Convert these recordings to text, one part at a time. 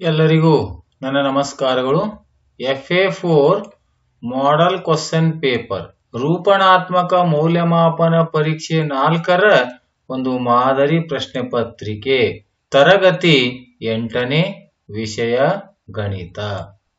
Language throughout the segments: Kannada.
ಎಲ್ಲರಿಗೂ ನನ್ನ ನಮಸ್ಕಾರಗಳು. F A four model question paper ರೂಪಣಾತ್ಮಕ ಮೌಲ್ಯಮಾಪನ ಪರೀಕ್ಷೆ ನಾಲ್ಕರ ಒಂದು ಮಾದರಿ ಪ್ರಶ್ನೆ ಪತ್ರಿಕೆ. ತರಗತಿ ಎಂಟನೇ ವಿಷಯ ಗಣಿತ.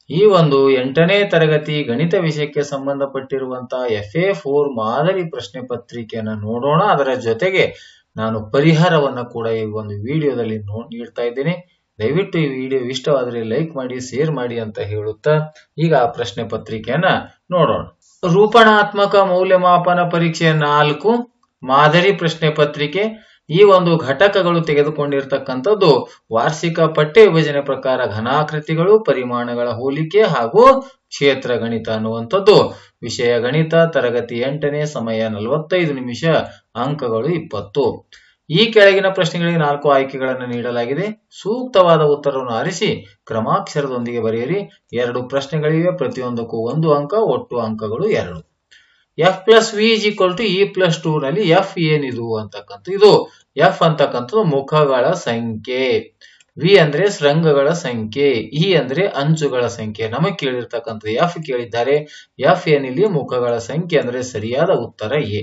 ಈ ಒಂದು ಎಂಟನೇ ತರಗತಿ ಗಣಿತ ವಿಷಯಕ್ಕೆ ಸಂಬಂಧಪಟ್ಟಿರುವಂತಹ ಎಫ್ ಎ ಫೋರ್ ಮಾದರಿ ಪ್ರಶ್ನೆ ಪತ್ರಿಕೆಯನ್ನು ನೋಡೋಣ. ಅದರ ಜೊತೆಗೆ ನಾನು ಪರಿಹಾರವನ್ನು ಕೂಡ ಈ ಒಂದು ವಿಡಿಯೋದಲ್ಲಿ ನೀಡ್ತಾ ಇದ್ದೇನೆ. ದಯವಿಟ್ಟು ಈ ವಿಡಿಯೋ ಇಷ್ಟವಾದರೆ ಲೈಕ್ ಮಾಡಿ, ಶೇರ್ ಮಾಡಿ ಅಂತ ಹೇಳುತ್ತಾ ಈಗ ಆ ಪ್ರಶ್ನೆ ಪತ್ರಿಕೆಯನ್ನ ನೋಡೋಣ. ರೂಪಣಾತ್ಮಕ ಮೌಲ್ಯಮಾಪನ ಪರೀಕ್ಷೆ ನಾಲ್ಕು, ಮಾದರಿ ಪ್ರಶ್ನೆ ಪತ್ರಿಕೆ. ಈ ಒಂದು ಘಟಕಗಳು ತೆಗೆದುಕೊಂಡಿರ್ತಕ್ಕಂಥದ್ದು ವಾರ್ಷಿಕ ಪಠ್ಯ ವಿಭಜನೆ ಪ್ರಕಾರ ಘನಾಕೃತಿಗಳು, ಪರಿಮಾಣಗಳ ಹೋಲಿಕೆ ಹಾಗೂ ಕ್ಷೇತ್ರ ಗಣಿತ ಅನ್ನುವಂಥದ್ದು. ವಿಷಯ ಗಣಿತ, ತರಗತಿ ಎಂಟನೇ, ಸಮಯ ನಲವತ್ತೈದು ನಿಮಿಷ, ಅಂಕಗಳು ಇಪ್ಪತ್ತು. ಈ ಕೆಳಗಿನ ಪ್ರಶ್ನೆಗಳಿಗೆ ನಾಲ್ಕು ಆಯ್ಕೆಗಳನ್ನು ನೀಡಲಾಗಿದೆ. ಸೂಕ್ತವಾದ ಉತ್ತರವನ್ನು ಆರಿಸಿ ಕ್ರಮಾಕ್ಷರದೊಂದಿಗೆ ಬರೆಯಿರಿ. ಎರಡು ಪ್ರಶ್ನೆಗಳಿವೆ, ಪ್ರತಿಯೊಂದಕ್ಕೂ ಒಂದು ಅಂಕ, ಒಟ್ಟು ಅಂಕಗಳು ಎರಡು. F plus V is equal to E plus two ನಲ್ಲಿ ಎಫ್ ಏನಿದು ಅಂತಕ್ಕಂಥ ಇದು. ಎಫ್ ಅಂತಕ್ಕಂಥದ್ದು ಮುಖಗಳ ಸಂಖ್ಯೆ. ವಿ ಅಂದ್ರೆ ಶೃಂಗಗಳ ಸಂಖ್ಯೆ. ಇ ಅಂದ್ರೆ ಅಂಚುಗಳ ಸಂಖ್ಯೆ. ನಮಗೆ ಕೇಳಿರ್ತಕ್ಕಂಥ ಎಫ್ ಕೇಳಿದ್ದಾರೆ. ಎಫ್ ಏನಿಲ್ಲಿ? ಮುಖಗಳ ಸಂಖ್ಯೆ ಅಂದ್ರೆ ಸರಿಯಾದ ಉತ್ತರ ಎ.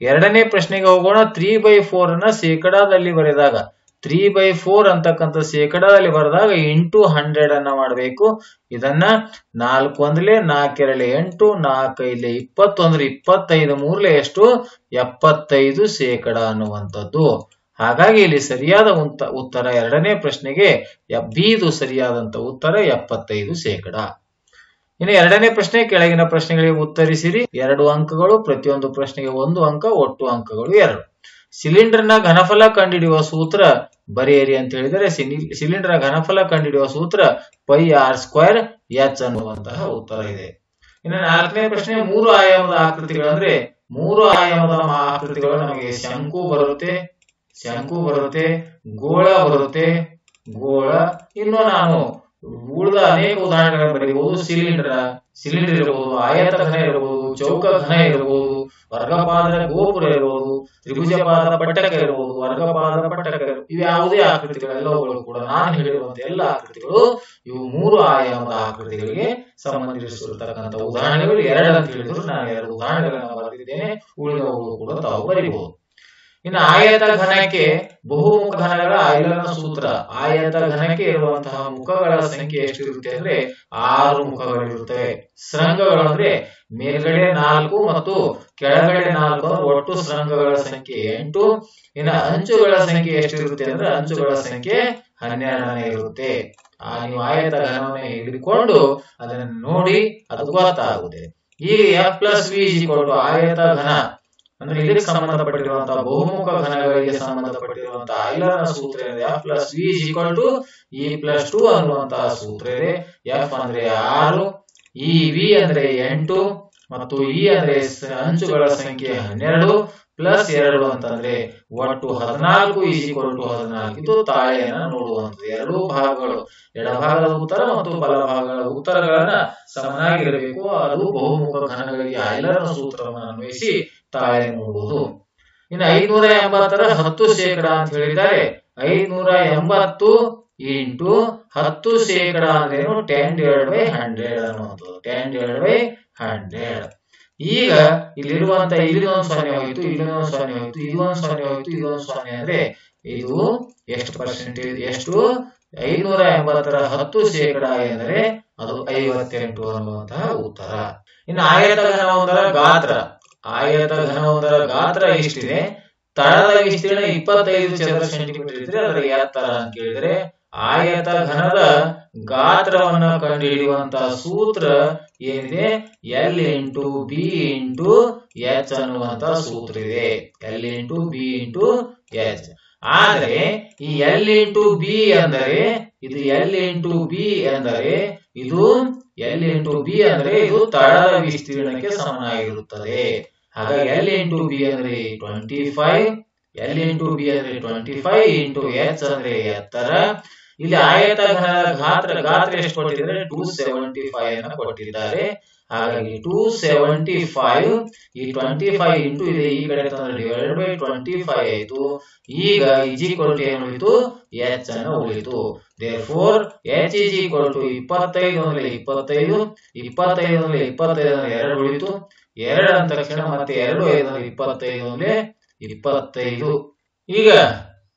ಎರಡನೇ ಪ್ರಶ್ನೆಗೆ ಹೋಗೋಣ. ತ್ರೀ ಬೈ ಫೋರ್ ಅನ್ನ ಶೇಕಡಾದಲ್ಲಿ ಬರೆದಾಗ ತ್ರೀ ಬೈ ಫೋರ್ ಅಂತಕ್ಕಂಥ ಶೇಕಡಾದಲ್ಲಿ ಬರೆದಾಗ ಎಂಟು ಹಂಡ್ರೆಡ್ ಅನ್ನ ಮಾಡಬೇಕು. ಇದನ್ನ ನಾಲ್ಕು ಒಂದ್ಲೆ ನಾಲ್ಕೆರಳೆ ಎಂಟು ನಾಲ್ಕೈಲೆ ಇಪ್ಪತ್ತು, ಅಂದ್ರೆ ಇಪ್ಪತ್ತೈದು ಮೂರ್ಲೆ ಎಷ್ಟು? ಎಪ್ಪತ್ತೈದು ಶೇಕಡ ಅನ್ನುವಂಥದ್ದು. ಹಾಗಾಗಿ ಇಲ್ಲಿ ಸರಿಯಾದ ಉತ್ತ- ಉತ್ತರ ಎರಡನೇ ಪ್ರಶ್ನೆಗೆ ಬಿದು ಸರಿಯಾದಂತ ಉತ್ತರ ಎಪ್ಪತ್ತೈದು ಶೇಕಡ. ಇನ್ನು ಎರಡನೇ ಪ್ರಶ್ನೆ, ಕೆಳಗಿನ ಪ್ರಶ್ನೆಗಳಿಗೆ ಉತ್ತರಿಸಿರಿ. ಎರಡು ಅಂಕಗಳು, ಪ್ರತಿಯೊಂದು ಪ್ರಶ್ನೆಗೆ ಒಂದು ಅಂಕ, ಒಟ್ಟು ಅಂಕಗಳು ಎರಡು. ಸಿಲಿಂಡರ್ನ ಘನಫಲ ಕಂಡುಹಿಡಿಯುವ ಸೂತ್ರ ಬರೆಯಿರಿ ಅಂತ ಹೇಳಿದರೆ ಸಿಲಿಂಡರ್ನ ಘನಫಲ ಕಂಡುಹಿಡಿಯುವ ಸೂತ್ರ ಪೈ ಆರ್ ಸ್ಕ್ವೇರ್ ಎಚ್ ಅನ್ನುವಂತಹ ಉತ್ತರ ಇದೆ. ಇನ್ನು ನಾಲ್ಕನೇ ಪ್ರಶ್ನೆ, ಮೂರು ಆಯಾಮದ ಆಕೃತಿಗಳು ಅಂದ್ರೆ ಮೂರು ಆಯಾಮದ ಆಕೃತಿಗಳು ನಮಗೆ ಶಂಕು ಬರುತ್ತೆ ಶಂಕು ಬರುತ್ತೆ, ಗೋಳ ಬರುತ್ತೆ, ಗೋಳ. ಇನ್ನು ನಾನು ಉಳಿದ ಅನೇಕ ಉದಾಹರಣೆಗಳನ್ನು ಬರೀಬಹುದು. ಸಿಲಿಂಡರ್ ಸಿಲಿಂಡರ್ ಇರಬಹುದು ಆಯತ ಘನ ಇರಬಹುದು ಚೌಕ ಘನ ಇರಬಹುದು ವರ್ಗಪಾದರ ಗೋಪುರ ಇರಬಹುದು ತ್ರಿಭುಜಪಾದ ಪಟ್ಟಕ ಇರಬಹುದು ವರ್ಗಪಾದ ಪಟ್ಟಕ ಇವು ಯಾವುದೇ ಆಕೃತಿಗಳೆಲ್ಲವುಗಳು ಕೂಡ. ನಾನು ಹೇಳಿರುವಂತ ಎಲ್ಲ ಆಕೃತಿಗಳು ಇವು ಮೂರು ಆಯಾಮದ ಆಕೃತಿಗಳಿಗೆ ಸಂಬಂಧಿಸಿರತಕ್ಕಂಥ ಉದಾಹರಣೆಗಳು. ಎರಡು ಅಂತ ಹೇಳಿದ್ರು. ನಾನು ಎರಡು ಉದಾಹರಣೆಗಳನ್ನು ಬರೆದಿದ್ದೇನೆ. ಉಳಿದವುಗಳು ಕೂಡ ತಾವು ಬರೀಬಹುದು. ಇನ್ನು ಆಯತ ಘನಕ್ಕೆ ಬಹುಮುಖ ಘನಗಳ ಐಲನ ಸೂತ್ರ. ಆಯತ ಘನಕ್ಕೆ ಇರುವಂತಹ ಮುಖಗಳ ಸಂಖ್ಯೆ ಎಷ್ಟಿರುತ್ತೆ ಅಂದ್ರೆ ಆರು ಮುಖಗಳಿರುತ್ತವೆ ಶೃಂಗಗಳು ಅಂದ್ರೆ ಮೇಲ್ಗಡೆ ನಾಲ್ಕು ಮತ್ತು ಕೆಳಗಡೆ ನಾಲ್ಕು ಒಟ್ಟು ಶೃಂಗಗಳ ಸಂಖ್ಯೆ ಎಂಟು. ಇನ್ನು ಅಂಚುಗಳ ಸಂಖ್ಯೆ ಎಷ್ಟಿರುತ್ತೆ ಅಂದ್ರೆ ಅಂಚುಗಳ ಸಂಖ್ಯೆ ಹನ್ನೆರಡನೇ ಇರುತ್ತೆ. ಆ ನೀವು ಆಯತ ಘನವನ್ನು ಹಿಡಿದುಕೊಂಡು ಅದನ್ನು ನೋಡಿ ಅದು ಗೊತ್ತಾಗುತ್ತೆ. ಈ ಎಫ್ ಪ್ಲಸ್ ವಿ ಆಯತ ಘನ. ಅಂದ್ರೆ ಇದಕ್ಕೆ ಸಂಬಂಧಪಟ್ಟಿರುವಂತಹ ಬಹುಮುಖ ಘನಗಳಿಗೆ ಸಂಬಂಧಪಟ್ಟಿರುವಂತಹ ಐಲರ್ನ ಸೂತ್ರ ಇದೆ F plus V equal to E plus two ಅನ್ನುವಂತಹ ಸೂತ್ರ ಇದೆ. ಎಫ್ ಅಂದ್ರೆ ಆರು ಇ ವಿ ಅಂದ್ರೆ ಎಂಟು, ಮತ್ತು ಇ ಅಂದ್ರೆ ಅಂಚುಗಳ ಸಂಖ್ಯೆ ಹನ್ನೆರಡು ಪ್ಲಸ್ ಎರಡು ಅಂತಂದ್ರೆ ಒಟ್ಟು ಹದಿನಾಲ್ಕು ಇಸ್ ಈಕ್ವಲ್ ಟು ಹದಿನಾಲ್ಕು. ಇದು ತಾಳೆಯನ್ನ ನೋಡುವಂಥದ್ದು. ಎರಡೂ ಭಾಗಗಳು, ಎಡಭಾಗದ ಉತ್ತರ ಮತ್ತು ಬಲಭಾಗಗಳ ಉತ್ತರಗಳನ್ನ ಸಮನಾಗಿರಬೇಕು. ಅದು ಬಹುಮುಖ ಘನಗಳಿಗೆ ಐಲರ್ನ ಸೂತ್ರವನ್ನು ಅನ್ವಯಿಸಿ ತಾಳೆ ನೋಡುವುದು ಇನ್ನು ಐನೂರ ಎಂಬತ್ತರ ಹತ್ತು ಶೇಕಡ ಅಂತ ಹೇಳಿದ್ದಾರೆ. ಐನೂರ ಎಂಬತ್ತು ಇಂಟು ಹತ್ತು ಶೇಕಡ ಅಂದ್ರೇನು ಟೆನ್ ಡಿವೈಡ್ ಬೈ ಹಂಡ್ರೆಡ್ ಅನ್ನುವಂಥದ್ದು ಟೆನ್ ಡಿವೈಡ್ ಬೈ ಹಂಡ್ರೆಡ್ ಈಗ ಇಲ್ಲಿರುವಂತ ಇಲ್ಲಿ ಸೊನ್ನೆ ಹೋಯ್ತು, ಇಲ್ಲಿದೊಂದು ಸೊನ್ನೆ ಹೋಯ್ತು ಇದೊಂದು ಸೊನ್ನೆ ಹೋಯ್ತು ಇದೊಂದು ಸೊನ್ನೆ ಅಂದ್ರೆ ಇದು ಎಷ್ಟು ಪರ್ಸೆಂಟೇಜ್ ಎಷ್ಟು? ಐನೂರ ಎಂಬತ್ತರ ಹತ್ತು ಶೇಕಡ ಎಂದರೆ ಅದು ಐವತ್ತೆಂಟು ಅನ್ನುವಂತಹ ಉತ್ತರ. ಇನ್ನು ಆಯತ ಗಾತ್ರ. ಆಯತ ಘನವೊಂದರ ಗಾತ್ರ ಎಷ್ಟಿದೆ? ತಳದ ವಿಸ್ತೀರ್ಣ ಇಪ್ಪತ್ತೈದು ಚದರ ಸೆಂಟಿಮೀಟರ್ ಇದ್ರೆ ಅದರ ಎತ್ತರ ಅಂತ ಕೇಳಿದ್ರೆ ಆಯತ ಘನದ ಗಾತ್ರವನ್ನ ಕಂಡುಹಿಡಿಯುವಂತಹ ಸೂತ್ರ ಏನಿದೆ? L into B into H ಅನ್ನುವಂತ ಸೂತ್ರ ಇದೆ. L into B into H. ಆದರೆ ಈ ಎಲ್ ಇಂಟು ಬಿ ಅಂದರೆ, ಇದು ಎಲ್ ಇಂಟು ಬಿ ಅಂದರೆ, ಇದು ಎಲ್ ಇಂಟು ಬಿ ಅಂದ್ರೆ ಇದು ತಳದ ವಿಸ್ತೀರ್ಣಕ್ಕೆ ಸಮನಾಗಿರುತ್ತದೆ. ಹಾಗಾಗಿ ಎಲ್ ಇಂಟು ಬಿ ಅಂದ್ರೆ twenty five L into B ಅಂದ್ರೆ ಟ್ವೆಂಟಿ ಫೈವ್ ಇಂಟು ಎಚ್ ಅಂದ್ರೆ ಎತ್ತರ. ಇಲ್ಲಿ ಆಯತ ಗಾತ್ರ ಗಾತ್ರ ಎಷ್ಟು ಕೊಟ್ಟಿದ್ದಾರೆ? ಟೂ ಸೆವೆಂಟಿ ಫೈವ್ ಅನ್ನ ಕೊಟ್ಟಿದ್ದಾರೆ. ಹಾಗಾಗಿ ಟೂ ಸೆವೆಂಟಿ ಫೈವ್ ಈ ಟ್ವೆಂಟಿ ಫೈವ್ ಇಂಟು ಇದೆ, ಈ ಕಡೆ ಡಿವೈಡೆಡ್ ಬೈ ಟ್ವೆಂಟಿ ಫೈವ್ ಆಯ್ತು. ಈಗ ಇಜ್ ಈಕ್ವಲ್ ಟು ಉಳಿತು ಎಚ್ ಅನ್ನ ಉಳಿತು. Therefore H is equal to ಇಪ್ಪತ್ತೈದು ಅಂದ್ರೆ ಇಪ್ಪತ್ತೈದು ಇಪ್ಪತ್ತೈದು ಅಂದ್ರೆ ಇಪ್ಪತ್ತೈದು ಅಂದ್ರೆ ಎರಡು ಉಳಿತು. ಎರಡು ಅಂದ ತಕ್ಷಣ ಮತ್ತೆ ಎರಡು, ಐದು ಇಪ್ಪತ್ತೈದು ಅಂದ್ರೆ ಇಪ್ಪತ್ತೈದು. ಈಗ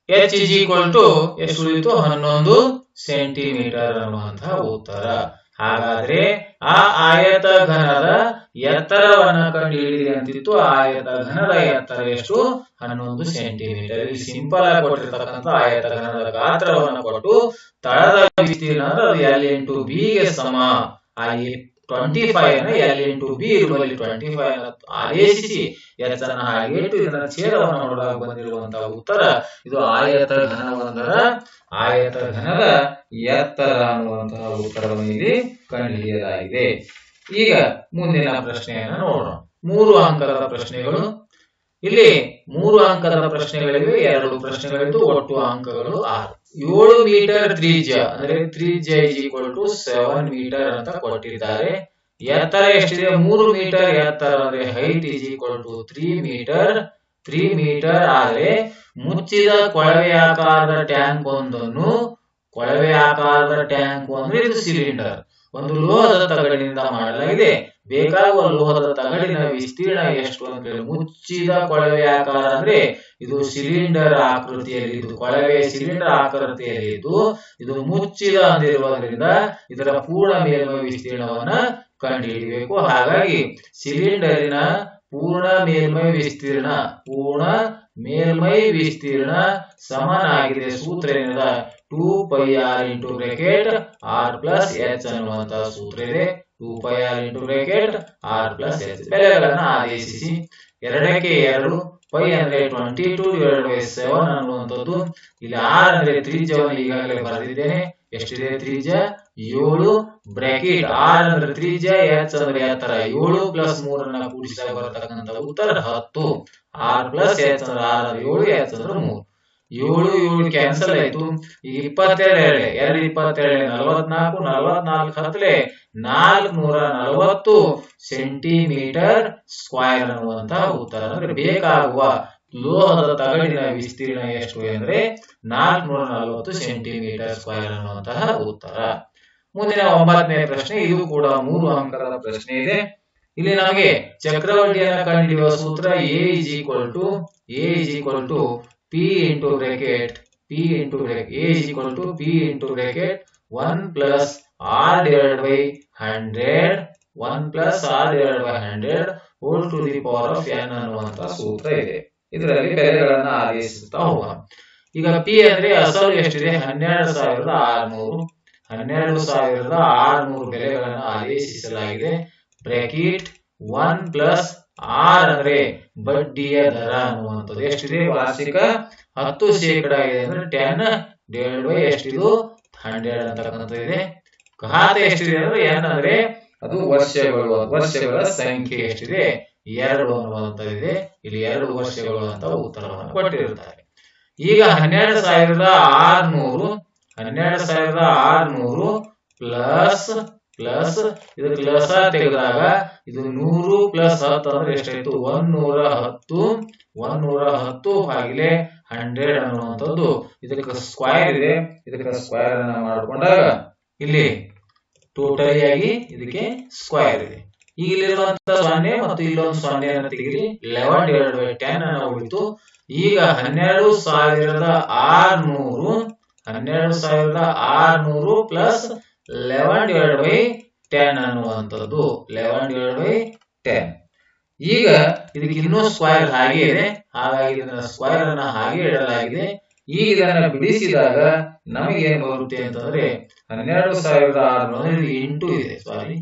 ಎಚ್ ಇಸ್ ಈಕ್ವಲ್ ಟು ಎಷ್ಟು ಉಳಿತು? ಹನ್ನೊಂದು ಸೆಂಟಿಮೀಟರ್ ಅನ್ನುವಂತಹ ಉತ್ತರ. ಹಾಗಾದ್ರೆ ಆ ಆಯತ ಘನದ ಎತ್ತರವನ್ನ ಕಂಡು ಹಿಡಿದಿ ಅಂತಿತ್ತು ಆಯತ ಘನದ ಎತ್ತರ ಎಷ್ಟು? ಹನ್ನೊಂದು ಸೆಂಟಿಮೀಟರ್. ಇಲ್ಲಿ ಸಿಂಪಲ್ ಆಗಿ ಕೊಟ್ಟಿರ್ತಕ್ಕಂಥ ಆಯತ ಘನದ ಗಾತ್ರವನ್ನು ಕೊಟ್ಟು ತಳದ ವಿಸ್ತೀರ್ಣ ಅದು ಎಲ್ ಇಂಟು ಬಿ ಗೆ ಸಮ. ಆ ಟ್ವೆಂಟಿ ಫೈವ್ ಅನ್ನ ಎಲ್ ಇಂಟು ಬಿ ಇರುವಲ್ಲಿ ಟ್ವೆಂಟಿ ಫೈವ್ ಅನ್ನ ಆದೇಶಿಸಿ ಎತ್ತರನ ಹಾಗೆ ಇಟ್ಟು ಇದನ್ನ ಛೇದವನ್ನು ನೋಡಲಾಗ ಬಂದಿರುವಂತಹ ಉತ್ತರ ಇದು ಆಯತ ಘನವೊಂದರ ಆಯತ ಘನದ ಎತ್ತರ ಅನ್ನುವಂತಹ ಉತ್ತರವನ್ನು ಇಲ್ಲಿ ಕಂಡುಹಿಡಿಯಲಾಗಿದೆ. ಈಗ ಮುಂದಿನ ಪ್ರಶ್ನೆಯನ್ನ ನೋಡೋಣ. ಮೂರು ಅಂಕದ ಪ್ರಶ್ನೆಗಳು ಇಲ್ಲಿ ಮೂರು ಅಂಕದ ಪ್ರಶ್ನೆಗಳಿವೆ, ಎರಡು ಪ್ರಶ್ನೆಗಳಿದ್ದು ಒಟ್ಟು ಅಂಕಗಳು ಆರು. ಏಳು ಮೀಟರ್ ತ್ರಿಜ್ಯ, ಅಂದ್ರೆ ತ್ರಿಜ್ಯ is equal to seven metre ಅಂತ ಕೊಟ್ಟಿದ್ದಾರೆ. ಎತ್ತರ ಎಷ್ಟಿದೆ? ಮೂರು ಮೀಟರ್ ಎತ್ತರ ಅಂದ್ರೆ height is equal to three metre three metre ಆದ್ರೆ ಮುಚ್ಚಿದ ಕೊಳವೆ ಆಕಾರದ ಟ್ಯಾಂಕ್ ಒಂದನ್ನು, ಕೊಳವೆ ಆಕಾರದ ಟ್ಯಾಂಕ್ ಅಂದ್ರೆ ಇದು ಸಿಲಿಂಡರ್ ಒಂದು ಲೋಹದ ತಗಡಿನಿಂದ ಮಾಡಲಾಗಿದೆ. ಬೇಕಾಗುವ ಲೋಹದ ತಗಡಿನ ವಿಸ್ತೀರ್ಣ ಎಷ್ಟು ಅಂತ ಹೇಳಿ ಮುಚ್ಚಿದ ಕೊಳವೆ ಆಕಾರ ಅಂದ್ರೆ ಇದು ಸಿಲಿಂಡರ್ ಆಕೃತಿಯಲ್ಲಿ ಇದು ಕೊಳವೆ ಸಿಲಿಂಡರ್ ಆಕೃತಿಯಲ್ಲಿ ಇದ್ದು ಇದು ಮುಚ್ಚಿದ ಅಂದಿರುವುದರಿಂದ ಇದರ ಪೂರ್ಣ ಮೇಲ್ಮೈ ವಿಸ್ತೀರ್ಣವನ್ನ ಕಂಡುಹಿಡಿಯಬೇಕು ಹಾಗಾಗಿ ಸಿಲಿಂಡರಿನ ಪೂರ್ಣ ಮೇಲ್ಮೈ ವಿಸ್ತೀರ್ಣ, ಪೂರ್ಣ ಮೇಲ್ಮೈ ವಿಸ್ತೀರ್ಣ ಸಮನಾಗಿದೆ. ಸೂತ್ರ ಏನಿದೆ? Two pi R into bracket R plus H ಅನ್ನುವಂತಹ ಸೂತ್ರ ಇದೆ. Two pi R into bracket R plus S ಬೆಲೆಗಳನ್ನ ಆದೇಶಿಸಿ. ಎರಡಕ್ಕೆ ಎರಡು ಪೈ ಅಂದ್ರೆ twenty two divide by seven ಅನ್ನುವಂಥದ್ದು. ಇಲ್ಲಿ ಆರ್ ಅಂದ್ರೆ ತ್ರಿಜ್ಯವನ್ನು ಈಗಾಗಲೇ ಬರೆದಿದ್ದೇನೆ. ಎಷ್ಟಿದೆ ತ್ರಿಜ್ಯ? ಏಳು ಬ್ರಾಕೆಟ್. ಆರ್ ಅಂದ್ರೆ ತ್ರಿಜ್ಯ ಎಚ್ ಅಂದ್ರೆ ಎತ್ತರ ಏಳು ಪ್ಲಸ್ ಮೂರನ್ನ ಕೂಡಿಸಿದಾಗ ಬರತಕ್ಕಂಥ ಉತ್ತರ ಹತ್ತು. ಆರ್ ಪ್ಲಸ್ ಎಚ್ ಅಂದ್ರೆ ಆರ್, ಏಳು ಎಚ್ ಅಂದ್ರೆ ಮೂರು. ಏಳು ಏಳು ಕ್ಯಾನ್ಸಲ್ ಆಯ್ತು. ಈಗ ಇಪ್ಪತ್ತೆರಡು ಎಳೆ ಎರಡು ಇಪ್ಪತ್ತೆರಡು ನಲವತ್ನಾಲ್ಕು ನಲವತ್ನಾಲ್ಕು ಹತ್ತಲೆ ನಾಲ್ಕುನೂರ ನಲವತ್ತು ಸೆಂಟಿಮೀಟರ್ ಸ್ಕ್ವೈರ್ ಅನ್ನುವಂತಹ ಉತ್ತರ ಅಂದ್ರೆ ಬೇಕಾಗುವ ಲೋಹದ ತಗಡಿನ ವಿಸ್ತೀರ್ಣ ಎಷ್ಟು ಅಂದ್ರೆ ನಾಲ್ಕುನೂರ ನಲವತ್ತು ಸೆಂಟಿಮೀಟರ್ ಸ್ಕ್ವೈರ್ ಅನ್ನುವಂತಹ ಉತ್ತರ. ಮುಂದಿನ ಒಂಬತ್ತನೇ ಪ್ರಶ್ನೆ, ಇದು ಕೂಡ ಮೂರು ಅಂಕದ ಪ್ರಶ್ನೆ ಇದೆ. ಇಲ್ಲಿ ನಮಗೆ ಚಕ್ರವರ್ತಿಯನ್ನು ಕಂಡುಹಿಡಿಯುವ ಸೂತ್ರ A is equal to A is equal to P into bracket P into bracket A is equal to P into bracket one plus R divided by hundred one plus R divided by hundred whole to the power of n ಅನ್ನುವಂತ ಸೂತ್ರ ಇದೆ. ಇದರಲ್ಲಿ ಬೆಲೆಗಳನ್ನ ಆದೇಶಿಸುತ್ತಾ ಹೋಗೋಣ. ಈಗ ಪಿ ಅಂದ್ರೆ ಅಸಲು ಎಷ್ಟಿದೆ? ಹನ್ನೆರಡು ಸಾವಿರದ ಆರ್ನೂರು. ಹನ್ನೆರಡು ಸಾವಿರದ ಆರ್ನೂರು ಬೆಲೆಗಳನ್ನು ಆದೇಶಿಸಲಾಗಿದೆ. ಬ್ರಾಕೆಟ್ ಒನ್ ಪ್ಲಸ್ ಆರ್ ಅಂದ್ರೆ ಬಡ್ಡಿಯ ದರ ಅನ್ನುವಂಥದ್ದು. ಎಷ್ಟಿದೆ ವಾರ್ಷಿಕ? ಹತ್ತು ಶೇಕಡ ಇದೆ ಅಂದ್ರೆ ಟೆನ್ ಡಿವೈಡ್ ಬೈ ಎಷ್ಟಿದು ಹಂಡ್ರೆಡ್ ಅಂತಕ್ಕಂಥದ್ದು ಇದೆ. ಖಾತೆ ಎಷ್ಟಿದೆ ಅಂದ್ರೆ ಎನ್ ಅಂದ್ರೆ ಅದು ವರ್ಷಗಳು ವರ್ಷಗಳ ಸಂಖ್ಯೆ ಎಷ್ಟಿದೆ ಎರಡು ಅನ್ನುವಂಥದ್ದು ಇದೆ. ಇಲ್ಲಿ ಎರಡು ವರ್ಷಗಳು ಅಂತ ಉತ್ತರವನ್ನು ಕೊಟ್ಟಿರುತ್ತಾರೆ. ಈಗ ಹನ್ನೆರಡು ಸಾವಿರದ ಆರ್ನೂರು, ಹನ್ನೆರಡು ಸಾವಿರದ ಆರ್ನೂರು ಪ್ಲಸ್ ಪ್ಲಸ್ ಇದಕ್ಕೆ ಲಸ ತೆಗೆದಾಗ ಇದು ನೂರು ಪ್ಲಸ್ ಹತ್ತು ಅಂದ್ರೆ ಎಷ್ಟಾಯ್ತು? ನೂರ ಹತ್ತು ಒಂದೂರ ಹತ್ತು ಹಾಗೆ ಹಂಡ್ರೆಡ್ ಅನ್ನುವಂಥದ್ದು. ಇದಕ್ಕೆ ಸ್ಕ್ವೈರ್ ಇದೆ. ಇದಕ್ಕೆ ಸ್ಕ್ವೈರ್ ಅನ್ನ ಮಾಡಿಕೊಂಡಾಗ ಇಲ್ಲಿ ಟೋಟಲಿ ಆಗಿ ಇದಕ್ಕೆ ಸ್ಕ್ವೈರ್ ಇದೆ. ಈಗ ಇಲ್ಲಿರುವಂತ ಸೊನ್ನೆ ಮತ್ತು ಇಲ್ಲೊಂದು ಸೊನ್ನೆಯನ್ನು ತೆಗಿರಿ ಲೆವೆನ್ ಡಿವೈಡ್ ಬೈ ಟೆನ್ ಅನ್ನ ಉಳಿತು ಈಗ ಹನ್ನೆರಡು ಸಾವಿರದ ಆರ್ನೂರು, ಹನ್ನೆರಡು ಸಾವಿರದ ಆರ್ನೂರು plus eleven divide by ten ಅನ್ನುವಂಥದ್ದು. ಲೆವೆನ್ ಡಿವೈಡ್ ಬೈ ಟೆನ್ ಈಗ ಇದಕ್ಕೆ ಇನ್ನೂ ಸ್ಕ್ವೈರ್ ಹಾಗೆ ಇದೆ. ಹಾಗಾಗಿ ಇದನ್ನ ಸ್ಕ್ವೈರ್ ಅನ್ನ ಹಾಗೆ ಇಡಲಾಗಿದೆ. ಈಗ ಇದನ್ನ ಬಿಡಿಸಿದಾಗ ನಮಗೆ ಏನ್ ಬರುತ್ತೆ ಅಂತಂದ್ರೆ ಹನ್ನೆರಡು ಸಾವಿರದ ಆರುನೂರ ಎಂಟು ಇದೆ. ಸಾರಿ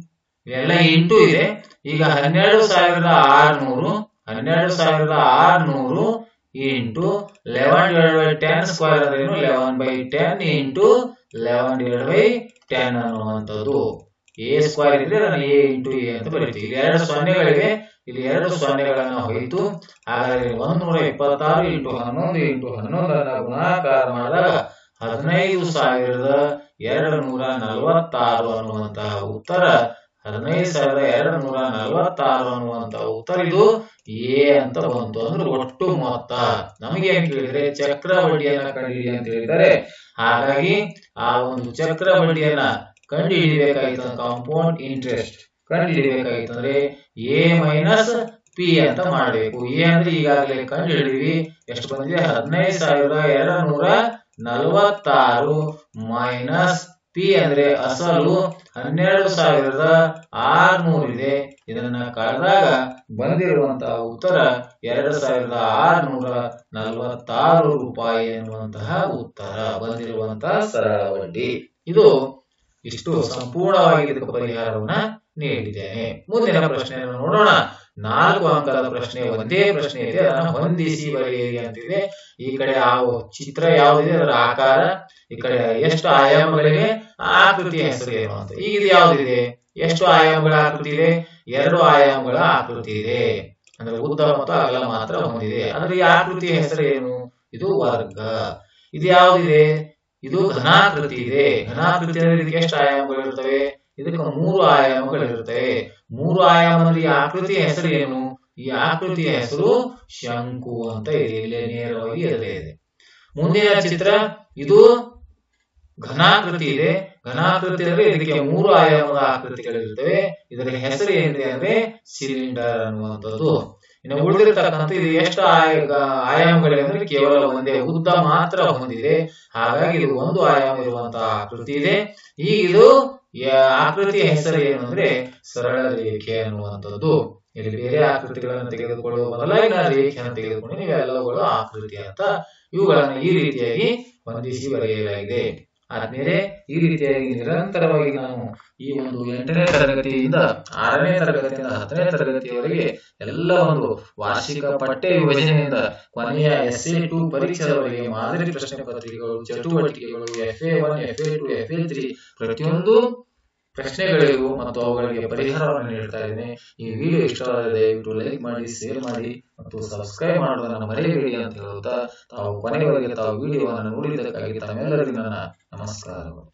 ಇವೆಲ್ಲ ಎಂಟು ಇದೆ. ಈಗ ಹನ್ನೆರಡು ಸಾವಿರದ ಆರ್ನೂರು, ಹನ್ನೆರಡು ಸಾವಿರದ ಆರ್ನೂರು into eleven divide by ten square ಅಂದ್ರೆ eleven by ten into eleven divide by ten ಅನ್ನುವಂಥದ್ದು ಎ ಸ್ಕ್ವೇರ್ ಇದ್ರೆ ನಾನು ಎ ಇಂಟು ಎ ಅಂತ ಬರೀತೀವಿ. ಇಲ್ಲಿ ಎರಡು ಸೊನ್ನೆಗಳಿವೆ. ಇಲ್ಲಿ ಎರಡು ಸೊನ್ನೆಗಳನ್ನು ಹೋಯಿತು. ಹಾಗಾದ್ರೆ ಒಂದ್ನೂರ ಇಪ್ಪತ್ತಾರು ಇಂಟು ಹನ್ನೊಂದು ಇಂಟು ಹನ್ನೊಂದನ್ನ ಗುಣಾಕಾರ ಮಾಡಿದಾಗ ಹದಿನೈದು ಸಾವಿರದ ಎರಡು ನೂರ ನಲವತ್ತಾರು ಅನ್ನುವಂತಹ ಉತ್ತರ ಹದಿನೈದು ಸಾವಿರದ ಎರಡು ನೂರ ನಲವತ್ತಾರು ಅನ್ನುವಂತ ಉತ್ತರ ಇದು. ಎ ಅಂತ ಬಂತು ಅಂದ್ರೆ ಒಟ್ಟು ಮೊತ್ತ. ನಮಗೆ ಏನ್ ಕೇಳಿದ್ರೆ ಚಕ್ರ ಬಡ್ಡಿಯನ್ನ ಕಂಡುಹಿಡಿ ಅಂತ ಹೇಳಿದರೆ ಹಾಗಾಗಿ ಆ ಒಂದು ಚಕ್ರ ಬಡ್ಡಿಯನ್ನ ಕಂಡು ಕಾಂಪೌಂಡ್ ಇಂಟ್ರೆಸ್ಟ್ ಕಂಡು ಹಿಡಿಬೇಕಾಗಿತ್ತು ಅಂದ್ರೆ ಎ ಮೈನಸ್ ಪಿ ಅಂತ ಮಾಡಬೇಕು. ಎ ಅಂದ್ರೆ ಈಗಾಗಲೇ ಕಂಡು ಹಿಡಿದ್ವಿ ಎಷ್ಟು ಬಂದಿದೆ? ಹದಿನೈದು ಸಾವಿರದ ಎರಡು ನೂರ ನಲವತ್ತಾರು ಮೈನಸ್ ಪಿ ಅಂದ್ರೆ ಅಸಲು ಹನ್ನೆರಡು ಸಾವಿರದ ಆರ್ನೂರು ಇದೆ. ಇದನ್ನ ಕಳೆದಾಗ ಬಂದಿರುವಂತಹ ಉತ್ತರ ಎರಡು ಸಾವಿರದ ಆರ್ನೂರ ನಲವತ್ತಾರು ರೂಪಾಯಿ ಎನ್ನುವಂತಹ ಉತ್ತರ ಬಂದಿರುವಂತಹ ಸರಳ ಬಡ್ಡಿ ಇದು ಇಷ್ಟು ಸಂಪೂರ್ಣವಾಗಿ ಇದಕ್ಕೆ ಪರಿಹಾರವನ್ನ ನೀಡಿದ್ದೇನೆ. ಮುಂದಿನ ಪ್ರಶ್ನೆಯನ್ನು ನೋಡೋಣ. ನಾಲ್ಕು ಅಂಕದ ಪ್ರಶ್ನೆ, ಒಂದೇ ಪ್ರಶ್ನೆ ಇದೆ, ಅದನ್ನು ಹೊಂದಿಸಿ ಬರೆಯಿರಿ ಅಂತಿದೆ. ಈ ಕಡೆ ಆ ಚಿತ್ರ ಯಾವುದಿದೆ, ಅದರ ಆಕಾರ, ಈ ಕಡೆ ಎಷ್ಟು ಆಯಾಮಗಳಿವೆ ಆಕೃತಿಯ ಹೆಸರು ಏನು ಅಂತ. ಈಗ ಇದು ಯಾವುದಿದೆ? ಎಷ್ಟು ಆಯಾಮಗಳ ಆಕೃತಿ ಇದೆ? ಎರಡು ಆಯಾಮಗಳ ಆಕೃತಿ ಇದೆ. ಅಂದ್ರೆ ಉದ್ದ ಮತ್ತು ಅಗಲ ಮಾತ್ರ ಹೊಂದಿದೆ. ಅಂದ್ರೆ ಈ ಆಕೃತಿಯ ಹೆಸರು ಏನು? ಇದು ವರ್ಗ. ಇದು ಯಾವುದಿದೆ? ಇದು ಘನಾಕೃತಿ ಇದೆ. ಘನಾಕೃತಿ ಅಂದ್ರೆ ಇದಕ್ಕೆ ಎಷ್ಟು ಆಯಾಮಗಳು ಇದಕ್ಕೆ ಮೂರು ಆಯಾಮಗಳಿರುತ್ತೆ ಮೂರು ಆಯಾಮದಲ್ಲಿ ಆಕೃತಿಯ ಹೆಸರು ಏನು? ಈ ಆಕೃತಿಯ ಹೆಸರು ಶಂಕು ಅಂತ ಇದೆ. ಇಲ್ಲಿ ನೇರವಾಗಿ ಇರದೇ ಇದೆ. ಮುಂದಿನ ಚಿತ್ರ, ಇದು ಘನಾಕೃತಿ ಇದೆ. ಘನಾಕೃತಿ ಅಂದ್ರೆ ಇದಕ್ಕೆ ಮೂರು ಆಯಾಮದ ಆಕೃತಿಗಳಿರುತ್ತವೆ. ಇದರ ಹೆಸರು ಏನಿದೆ ಅಂದ್ರೆ ಸಿಲಿಂಡರ್ ಅನ್ನುವಂಥದ್ದು. ಇನ್ನು ಉಳಿದಿರ್ತಕ್ಕಂಥ ಇದು ಎಷ್ಟು ಆಯ ಆಯಾಮಗಳಿವೆ ಅಂದ್ರೆ ಕೇವಲ ಒಂದೇ ಉದ್ದ ಮಾತ್ರ ಹೊಂದಿದೆ. ಹಾಗಾಗಿ ಇದು ಒಂದು ಆಯಾಮ ಇರುವಂತಹ ಆಕೃತಿ ಇದೆ. ಈ ಇದು ಆಕೃತಿಯ ಹೆಸರು ಏನು ಅಂದ್ರೆ ಸರಳ ರೇಖೆ ಅನ್ನುವಂಥದ್ದು. ಇಲ್ಲಿ ಬೇರೆ ಆಕೃತಿಗಳನ್ನು ತೆಗೆದುಕೊಳ್ಳುವ ಬದಲಾಗಿ ನಾನು ರೇಖೆಯನ್ನು ತೆಗೆದುಕೊಂಡು ಇವೆಲ್ಲವುಗಳು ಆಕೃತಿ ಅಂತ ಇವುಗಳನ್ನು ಈ ರೀತಿಯಾಗಿ ಹೊಂದಿಸಿ ಬರೆಯಲಾಗಿದೆ. ಆದ್ಮೇಲೆ ಈ ರೀತಿಯಾಗಿ ನಿರಂತರವಾಗಿ ನಾನು ಈ ಒಂದು ಎಂಟನೇ ತರಗತಿಯಿಂದ ಆರನೇ ತರಗತಿಯಿಂದ ಹತ್ತನೇ ತರಗತಿಯವರೆಗೆ ಎಲ್ಲ ಒಂದು ವಾರ್ಷಿಕ ಪಠ್ಯ ವಿಭಜನೆಯಿಂದ ಕೊನೆಯ ಎಸ್ ಎ ಟು ಪರೀಕ್ಷೆಯವರೆಗೆ ಮಾದರಿ ಪ್ರಶ್ನೆ ಪತ್ರಿಕೆಗಳು, ಚಟುವಟಿಕೆಗಳು F A one F A two F A three ಪ್ರತಿಯೊಂದು ಪ್ರಶ್ನೆಗಳಿಗೂ ಮತ್ತು ಅವುಗಳಿಗೆ ಪರಿಹಾರವನ್ನು ನೀಡ್ತಾ ಇದ್ದೇನೆ. ಈ ವಿಡಿಯೋ ಇಷ್ಟವಾದರೆ ದಯವಿಟ್ಟು ಲೈಕ್ ಮಾಡಿ ಶೇರ್ ಮಾಡಿ ಮತ್ತು ಸಬ್ಸ್ಕ್ರೈಬ್ ಮಾಡುವುದನ್ನು ಮರೆಯಬೇಡಿ ಅಂತ ಹೇಳುತ್ತಾ, ತಾವು ಕೊನೆಯವರೆಗೆ ತಾವು ವಿಡಿಯೋವನ್ನು ನೋಡಿದ್ದಕ್ಕಾಗಿ ತಮ್ಮೆಲ್ಲರಿಗೂ ನನ್ನ ನಮಸ್ಕಾರಗಳು.